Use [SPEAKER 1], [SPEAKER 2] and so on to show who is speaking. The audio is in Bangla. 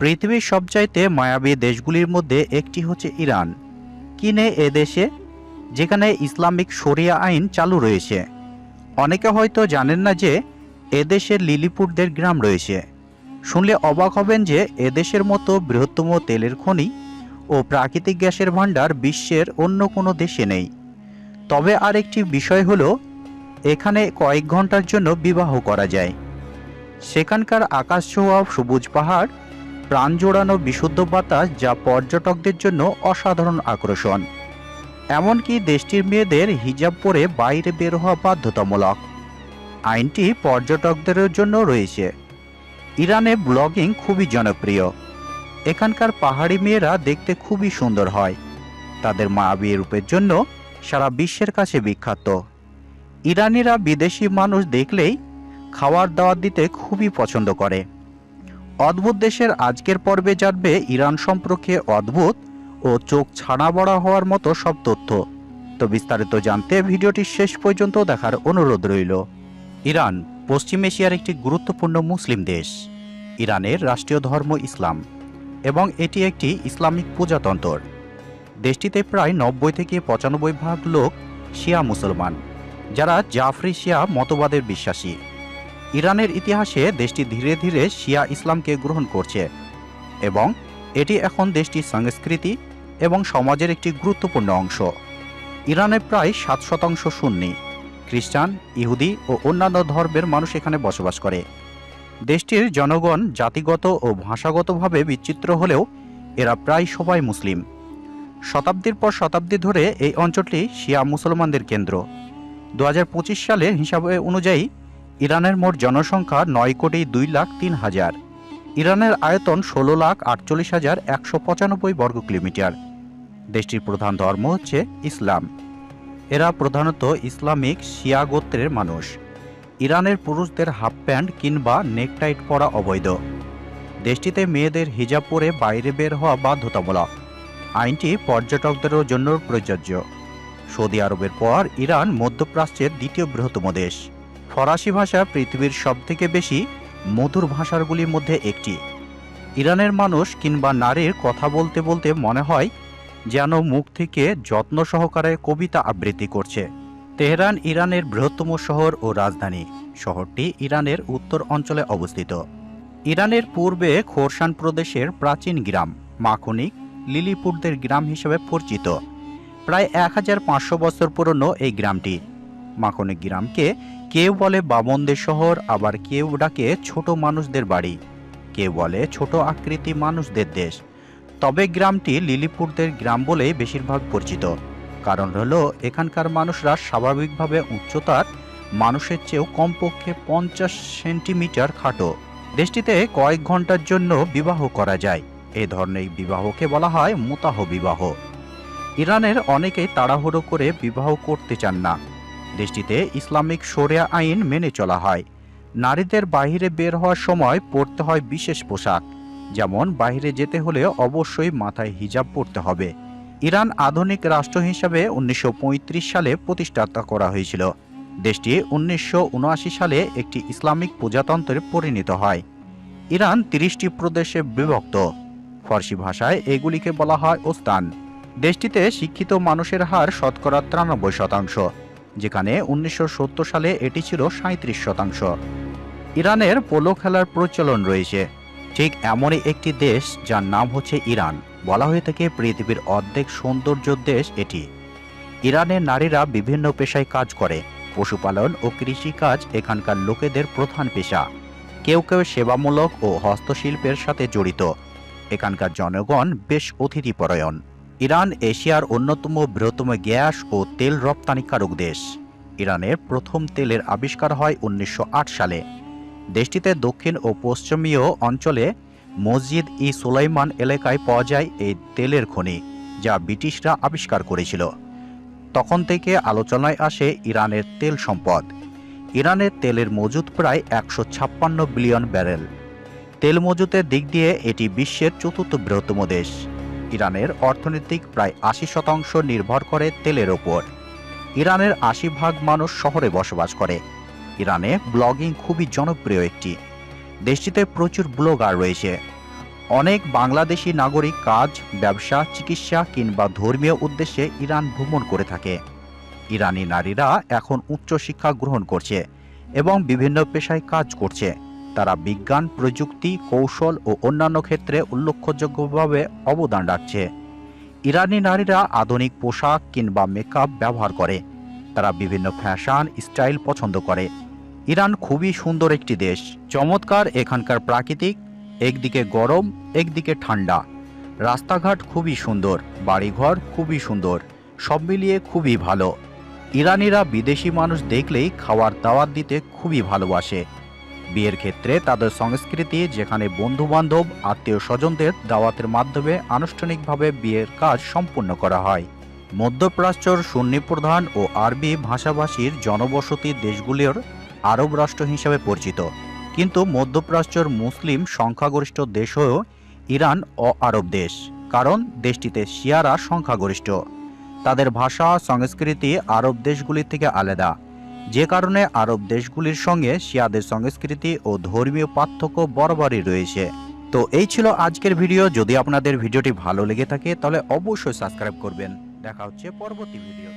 [SPEAKER 1] পৃথিবীর সবচাইতে মায়াবী দেশগুলির মধ্যে একটি হচ্ছে ইরান। কিনে এ দেশে, যেখানে ইসলামিক শরিয়া আইন চালু রয়েছে। অনেকে হয়তো জানেন না যে এদেশের লিলিপুটদের গ্রাম রয়েছে। শুনলে অবাক হবেন যে এদেশের মতো বৃহত্তম তেলের খনি ও প্রাকৃতিক গ্যাসের ভাণ্ডার বিশ্বের অন্য কোনো দেশে নেই। তবে আরেকটি বিষয় হলো, এখানে কয়েক ঘণ্টার জন্য বিবাহ করা যায়। সেখানকার আকাশ ছোঁয়া, সবুজ পাহাড় প্রাণ জোড়ানো বিশুদ্ধ বাতাস যা পর্যটকদের জন্য অসাধারণ আকর্ষণ। এমনকি দেশটির মেয়েদের হিজাব পরে বাইরে বের হওয়া বাধ্যতামূলক। আইনটি পর্যটকদের জন্য রয়েছে। ইরানে ব্লগিং খুবই জনপ্রিয়। এখানকার পাহাড়ি মেয়েরা দেখতে খুবই সুন্দর হয়। তাদের মায়াবী রূপের জন্য সারা বিশ্বের কাছে বিখ্যাত। ইরানিরা বিদেশি মানুষ দেখলেই খাওয়ার দাওয়ার দিতে খুবই পছন্দ করে। অদ্ভুত দেশের আজকের পর্বে জানবে ইরান সম্পর্কে অদ্ভুত ও চোখ ছাড়া বড়া হওয়ার মতো সব তথ্য। তো বিস্তারিত জানতে ভিডিওটি শেষ পর্যন্ত দেখার অনুরোধ রইল। ইরান, পশ্চিম এশিয়ার একটি গুরুত্বপূর্ণ মুসলিম দেশ। ইরানের রাষ্ট্রীয় ধর্ম ইসলাম এবং এটি একটি ইসলামিক পূজাতন্ত্র দেশটিতে প্রায় নব্বই থেকে পঁচানব্বই ভাগ লোক শিয়া মুসলমান, যারা জাফরি শিয়া মতবাদের বিশ্বাসী। ইরানের ইতিহাসে দেশটি ধীরে ধীরে শিয়া ইসলামকে গ্রহণ করছে এবং এটি এখন দেশটির সংস্কৃতি এবং সমাজের একটি গুরুত্বপূর্ণ অংশ। ইরানে প্রায় সাত শতাংশ সুন্নি, খ্রিস্টান, ইহুদি ও অন্যান্য ধর্মের মানুষ এখানে বসবাস করে। দেশটির জনগণ জাতিগত ও ভাষাগতভাবে বিচিত্র হলেও এরা প্রায় সবাই মুসলিম। শতাব্দীর পর শতাব্দী ধরে এই অঞ্চলটি শিয়া মুসলমানদের কেন্দ্র। দু হাজার পঁচিশ সালের হিসাবে অনুযায়ী ইরানের মোট জনসংখ্যা নয় কোটি দুই লাখ তিন হাজার। ইরানের আয়তন ষোলো লাখ আটচল্লিশ হাজার একশো পঁচানব্বই বর্গ কিলোমিটার। দেশটির প্রধান ধর্ম হচ্ছে ইসলাম। এরা প্রধানত ইসলামিক শিয়া গোত্রের মানুষ। ইরানের পুরুষদের হাফ প্যান্ট কিংবা নেকটাইট পরা অবৈধ। দেশটিতে মেয়েদের হিজাব পরে বাইরে বের হওয়া বাধ্যতামূলক। আইনটি পর্যটকদেরও জন্য প্রযোজ্য। সৌদি আরবের পর ইরান মধ্যপ্রাচ্যের দ্বিতীয় বৃহত্তম দেশ। ফরাসি ভাষা পৃথিবীর সবথেকে বেশি মধুর ভাষাগুলির মধ্যে একটি। ইরানের মানুষ কিংবা নারীর কথা বলতে বলতে মনে হয় যেন মুখ থেকে যত্ন সহকারে কবিতা আবৃত্তি করছে। তেহরান ইরানের বৃহত্তম শহর ও রাজধানী। শহরটি ইরানের উত্তর অঞ্চলে অবস্থিত। ইরানের পূর্বে খোরসান প্রদেশের প্রাচীন গ্রাম, মাখনিক লিলিপুটদের গ্রাম হিসেবে পরিচিত। প্রায় এক হাজার পাঁচশো বছর পুরনো এই গ্রামটি। মাখনিক গ্রামকে কেউ বলে বামনদের শহর, আবার কেউ ডাকে ছোট মানুষদের বাড়ি। কেউ বলে ছোট আকৃতি মানুষদের দেশ। তবে গ্রামটি লিলিপুরদের গ্রাম বলেই বেশিরভাগ পরিচিত। কারণ হলো, এখানকার মানুষরা স্বাভাবিকভাবে উচ্চতার, মানুষের চেয়েও কমপক্ষে পঞ্চাশ সেন্টিমিটার খাটো। দেশটিতে কয়েক ঘণ্টার জন্য বিবাহ করা যায়। এ ধরনের বিবাহকে বলা হয় মোতাহ বিবাহ। ইরানের অনেকেই তাড়াহুড়ো করে বিবাহ করতে চান না। দেশটিতে ইসলামিক শরিয়া আইন মেনে চলা হয়। নারীদের বাইরে বের হওয়ার সময় পরতে হয় বিশেষ পোশাক, যেমন বাইরে যেতে হলে অবশ্যই মাথায় হিজাব পরতে হবে। ইরান আধুনিক রাষ্ট্র হিসাবে উনিশশো পঁয়ত্রিশ সালে প্রতিষ্ঠাতা করা হয়েছিল। দেশটি উনিশশো উনআশি সালে একটি ইসলামিক প্রজাতন্ত্রে পরিণত হয়। ইরান তিরিশটি প্রদেশে বিভক্ত। ফার্সি ভাষায় এগুলিকে বলা হয় ওস্তান। দেশটিতে শিক্ষিত মানুষের হার শতকরা তিরানব্বই শতাংশ। যেখানে উনিশশো সত্তর সালে এটি ছিল সাঁত্রিশ শতাংশ। ইরানের পোলো খেলার প্রচলন রয়েছে। ঠিক এমনই একটি দেশ যার নাম হচ্ছে ইরান। বলা হয়ে থাকে পৃথিবীর অর্ধেক সৌন্দর্য দেশ এটি। ইরানের নারীরা বিভিন্ন পেশায় কাজ করে। পশুপালন ও কৃষিকাজ এখানকার লোকেদের প্রধান পেশা। কেউ কেউ সেবামূলক ও হস্তশিল্পের সাথে জড়িত। এখানকার জনগণ বেশ অতিথিপরায়ণ। ইরান এশিয়ার অন্যতম বৃহত্তম গ্যাস ও তেল রপ্তানিকারক দেশ। ইরানের প্রথম তেলের আবিষ্কার হয় উনিশশো আট সালে। দেশটিতে দক্ষিণ ও পশ্চিমীয় অঞ্চলে মসজিদ ই সুলাইমান এলাকায় পাওয়া যায় এই তেলের খনি, যা ব্রিটিশরা আবিষ্কার করেছিল। তখন থেকে আলোচনায় আসে ইরানের তেল সম্পদ। ইরানের তেলের মজুদ প্রায় একশো ছাপ্পান্ন বিলিয়ন ব্যারেল। তেল মজুতের দিক দিয়ে এটি বিশ্বের চতুর্থ বৃহত্তম দেশ। ইরানের অর্থনৈতিক প্রায় আশি শতাংশ নির্ভর করে তেলের ওপর। ইরানের আশি ভাগ মানুষ শহরে বসবাস করে। ইরানে ব্লগিং খুবই জনপ্রিয় একটি। দেশটিতে প্রচুর ব্লগার রয়েছে। অনেক বাংলাদেশি নাগরিক কাজ, ব্যবসা, চিকিৎসা কিংবা ধর্মীয় উদ্দেশ্যে ইরান ভ্রমণ করে থাকে। ইরানি নারীরা এখন উচ্চশিক্ষা গ্রহণ করছে এবং বিভিন্ন পেশায় কাজ করছে। তারা বিজ্ঞান, প্রযুক্তি, কৌশল ও অন্যান্য ক্ষেত্রে উল্লেখযোগ্যভাবে অবদান রাখছে। ইরানি নারীরা আধুনিক পোশাক কিংবা মেকআপ ব্যবহার করে। তারা বিভিন্ন ফ্যাশন স্টাইল পছন্দ করে। ইরান খুবই সুন্দর একটি দেশ। চমৎকার এখানকার প্রাকৃতিক, একদিকে গরম, একদিকে ঠান্ডা। রাস্তাঘাট খুবই সুন্দর, বাড়িঘর খুবই সুন্দর, সব মিলিয়ে খুবই ভালো। ইরানিরা বিদেশি মানুষ দেখলেই খাওয়ার দাওয়াত দিতে খুবই ভালোবাসে। বিয়ের ক্ষেত্রে তাদের সংস্কৃতি, যেখানে বন্ধু বান্ধব আত্মীয় স্বজনদের দাওয়াতের মাধ্যমে আনুষ্ঠানিকভাবে বিয়ের কাজ সম্পূর্ণ করা হয়। মধ্যপ্রাচ্যর সুন্নি প্রধান ও আরবি ভাষাভাষীর জনবসতি দেশগুলির আরব রাষ্ট্র হিসাবে পরিচিত। কিন্তু মধ্যপ্রাচ্যর মুসলিম সংখ্যাগরিষ্ঠ দেশ হয়েও ইরান অ আরব দেশ, কারণ দেশটিতে শিয়ারা সংখ্যাগরিষ্ঠ। তাদের ভাষা, সংস্কৃতি আরব দেশগুলি থেকে আলাদা। যে কারণে আরব দেশগুলির সঙ্গে শিয়াদের সংস্কৃতি ও ধর্মীয় পার্থক্য বরাবরই রয়েছে। তো এই ছিল আজকের ভিডিও। যদি আপনাদের ভিডিওটি ভালো লেগে থাকে, তাহলে অবশ্যই সাবস্ক্রাইব করবেন। দেখা হচ্ছে পরবর্তী ভিডিও